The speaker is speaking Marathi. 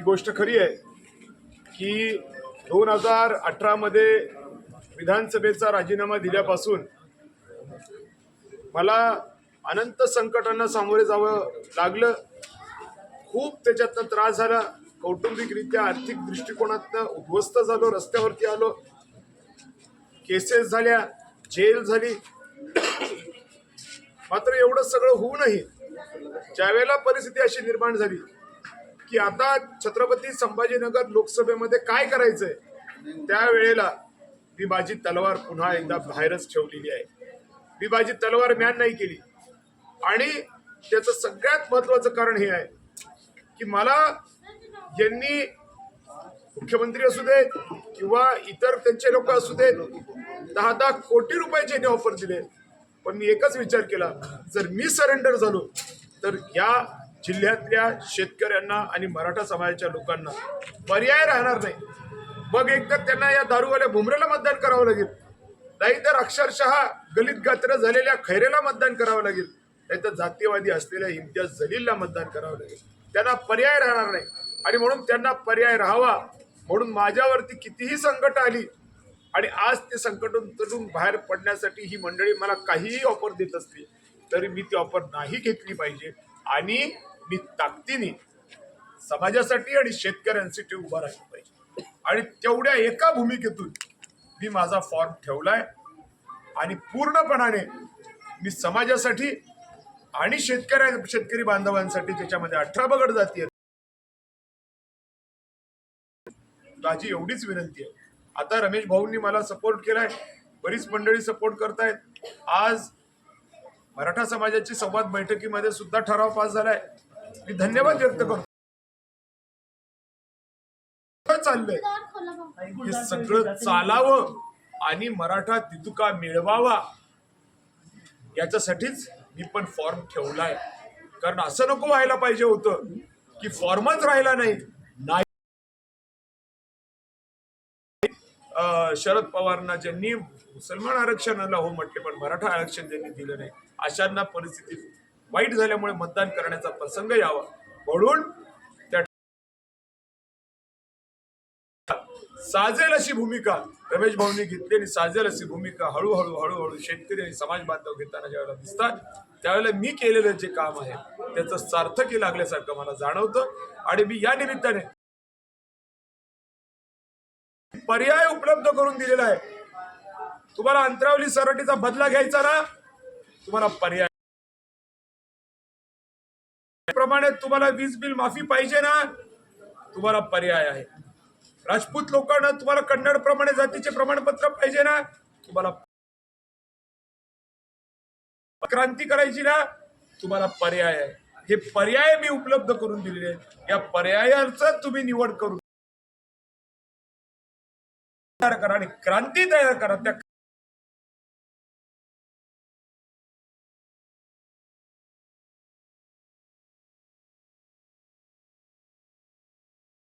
ही गोष्ट खरी आहे की दोन हजार अठरामध्ये विधानसभेचा राजीनामा दिल्यापासून मला अनंत संकटांना सामोरे जावं लागलं. खूप त्याच्यातनं त्रास झाला. कौटुंबिकरित्या आर्थिक दृष्टिकोनातनं उद्ध्वस्त झालो रस्त्यावरती आलो. केसेस झाल्या जेल झाली. मात्र एवढं सगळं होऊनही ज्यावेळेला परिस्थिती अशी निर्माण झाली की आता छत्रपती संभाजीनगर लोकसभेमध्ये काय करायचंय? त्यावेळेला मी माझी तलवार पुन्हा एकदा बाहेरच ठेवलेली आहे. मी माझी तलवार म्यान नाही केली. आणि त्याचं सगळ्यात महत्वाचं कारण हे आहे की मला यांनी मुख्यमंत्री असू देत किंवा इतर त्यांचे लोक असू देत दहा दहा कोटी रुपयाचे यांनी ऑफर दिले पण मी एकच विचार केला जर मी सरेंडर झालो तर या जिल्ह्यातल्या शेतकऱ्यांना आणि मराठा समाजाच्या लोकांना पर्याय राहणार नाही. मग एकतर त्यांना या दारूवाल्या भुमरेला मतदान करावं लागेल. नाहीतर अक्षरशः गलित गात्र झालेल्या खैरेला मतदान करावं लागेल. नाहीतर जातीयवादी असलेल्या इम्तियाज जलीलला मतदान करावं लागेल. त्यांना पर्याय राहणार नाही. आणि म्हणून त्यांना पर्याय राहावा. म्हणून माझ्यावरती कितीही संकट आली आणि आज ते संकटातून बाहेर पडण्यासाठी ही मंडळी मला काहीही ऑफर देत असते. तरी मी ती ऑफर नाही घेतली पाहिजे. आणि मी ताकदीने समाजासाठी आणि शेतकऱ्यांसाठी उभा राहिला पाहिजे. आणि तेवढ्या एका भूमिकेतून मी माझा फॉर्म ठेवलाय. आणि पूर्णपणाने मी समाजासाठी आणि शेतकऱ्या शेतकरी बांधवांसाठी त्याच्यामध्ये अठरा बगड जाती माझी एवढीच विनंती आहे. आता रमेश भाऊंनी मला सपोर्ट केलाय. बरीच मंडळी सपोर्ट करतायत. आज मराठा समाजाची संवाद बैठकीमध्ये सुद्धा ठराव पास झालाय. मी धन्यवाद व्यक्त करतो. चाललंय? हे सगळं चालावं आणि मराठा तितुका मिळवावा याच्यासाठीच मी पण फॉर्म ठेवलाय. कारण असं नको व्हायला पाहिजे होतं की फॉर्मच राहिला नाही. शरद पवारांना ज्यांनी मुसलमान आरक्षणाला हो म्हटले पण मराठा आरक्षण ज्यांनी दिलं नाही अशांना परिस्थिती वाईट झाल्यामुळे मतदान करण्याचा प्रसंग यावा. म्हणून त्या साजेल अशी भूमिका रमेश भाऊंनी घेतली आणि साजेल अशी भूमिका हळूहळू हळूहळू शेतकरी आणि समाज बांधव घेताना ज्यावेळेला दिसतात त्यावेळेला मी केलेलं जे काम आहे त्याचं सार्थकी लागल्यासारखं मला जाणवतं. आणि मी या निमित्ताने पर्याय उपलब्ध करून दिलेला आहे. तुम्हाला अंतरावली सराटीचा बदला घ्यायचा ना? तुम्हाला पर्याय प्रमाणे तुम्हाला वीज बिल माफी पाहिजे ना? तुम्हाला पर्याय आहे. राजपूत लोकांना तुम्हाला कन्नड प्रमाणे जातीचे प्रमाणपत्र पाहिजे ना? तुम्हाला क्रांती करायची ना? तुम्हाला पर्याय आहे. हे पर्याय मी उपलब्ध करून दिलेले आहेत. या पर्यायाचा तुम्ही निवड करून तयार करा आणि क्रांती तयार करा. त्या